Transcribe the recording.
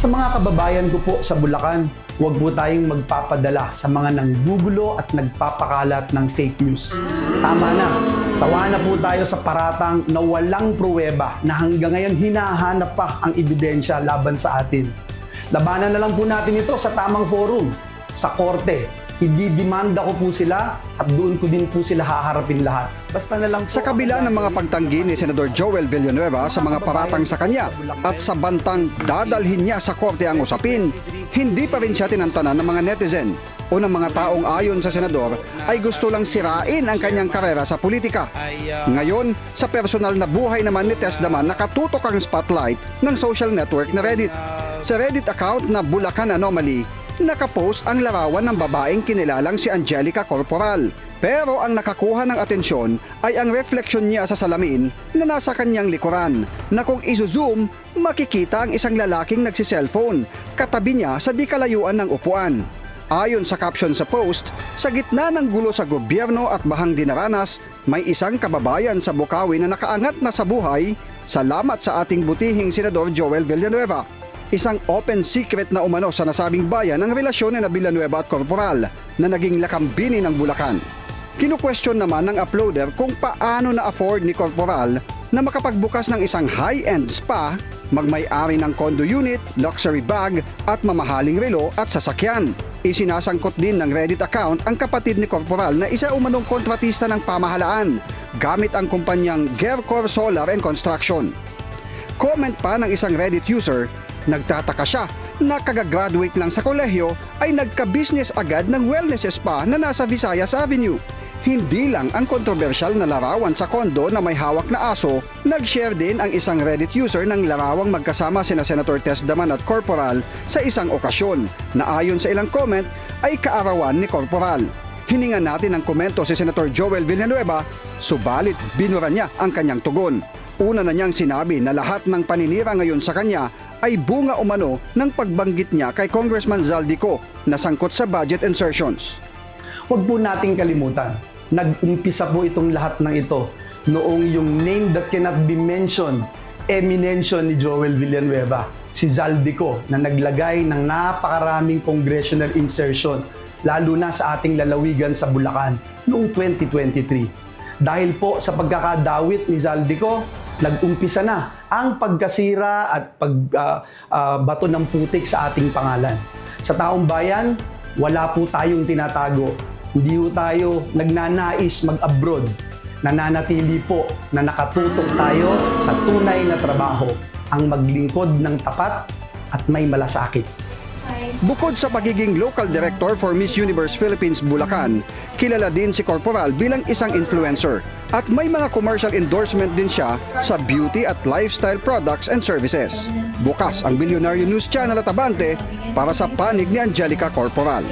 Sa mga kababayan ko po sa Bulacan, huwag po tayong magpapadala sa mga nanggugulo at nagpapakalat ng fake news. Tama na, sawa na po tayo sa paratang na walang pruweba na hanggang ngayon hinahanap pa ang ebidensya laban sa atin. Labanan na lang po natin ito sa tamang forum, sa korte. Ididimanda ko po sila at doon ko din po sila haharapin lahat. Basta na lang po Sa kabila ng mga pagtanggi ni Senador Joel Villanueva sa mga paratang sa kanya at sa bantang dadalhin niya sa korte ang usapin, hindi pa rin siya tinantanan ng mga netizen o ng mga taong ayon sa senador ay gusto lang sirain ang kanyang karera sa politika. Ngayon, sa personal na buhay naman ni Tess Daman nakatutok ang spotlight ng social network na Reddit. Sa Reddit account na Bulacan Anomaly, nakapost ang larawan ng babaeng kinilalang si Angelica Corporal. Pero ang nakakuha ng atensyon ay ang refleksyon niya sa salamin na nasa kanyang likuran na kung izo-zoom, makikita ang isang lalaking nagsiselfone katabi niya sa di kalayuan ng upuan. Ayon sa caption sa post, sa gitna ng gulo sa gobyerno at bahang dinaranas, may isang kababayan sa Bukawi na nakaangat na sa buhay, salamat sa ating butihing Senador Joel Villanueva. Isang open secret na umano sa nasabing bayan ang relasyon ni na Villanueva at Corporal na naging lakambini ng Bulacan. Kinu-question naman ng uploader kung paano na-afford ni Corporal na makapagbukas ng isang high-end spa, magmay-ari ng condo unit, luxury bag at mamahaling relo at sasakyan. Isinasangkot din ng Reddit account ang kapatid ni Corporal na isa umanong kontratista ng pamahalaan gamit ang kumpanyang Gercor Solar and Construction. Comment pa ng isang Reddit user, nagtataka siya na kagagraduate lang sa kolehiyo ay nagka-business agad ng wellness spa na nasa Visayas Avenue. Hindi lang ang kontrobersyal na larawan sa kondo na may hawak na aso, nag-share din ang isang Reddit user ng larawang magkasama sina Senator Tess Daman at Corporal sa isang okasyon na ayon sa ilang comment ay kaarawan ni Corporal. Hiningan natin ng komento si Senator Joel Villanueva, subalit binura niya ang kanyang tugon. Una na niyang sinabi na lahat ng paninira ngayon sa kanya ay bunga umano ng pagbanggit niya kay Congressman Zaldico na sangkot sa budget insertions. Huwag po nating kalimutan, nag-umpisa po itong lahat ng ito noong yung name that cannot be mentioned, eminensyon ni Joel Villanueva, si Zaldico, na naglagay ng napakaraming congressional insertion, lalo na sa ating lalawigan sa Bulacan noong 2023. Dahil po sa pagkakadawit ni Zaldico, nag-umpisa na ang pagkasira at pagbato ng putik sa ating pangalan. Sa taong bayan, wala po tayong tinatago. Hindi po tayo nagnanais mag-abroad. Nananatili po na nakatutok tayo sa tunay na trabaho, ang maglingkod ng tapat at may malasakit. Bukod sa pagiging local director for Miss Universe Philippines Bulacan, kilala din si Corporal bilang isang influencer at may mga commercial endorsement din siya sa beauty at lifestyle products and services. Bukas ang Billionaire News Channel at Abante para sa panig ni Angelica Corporal.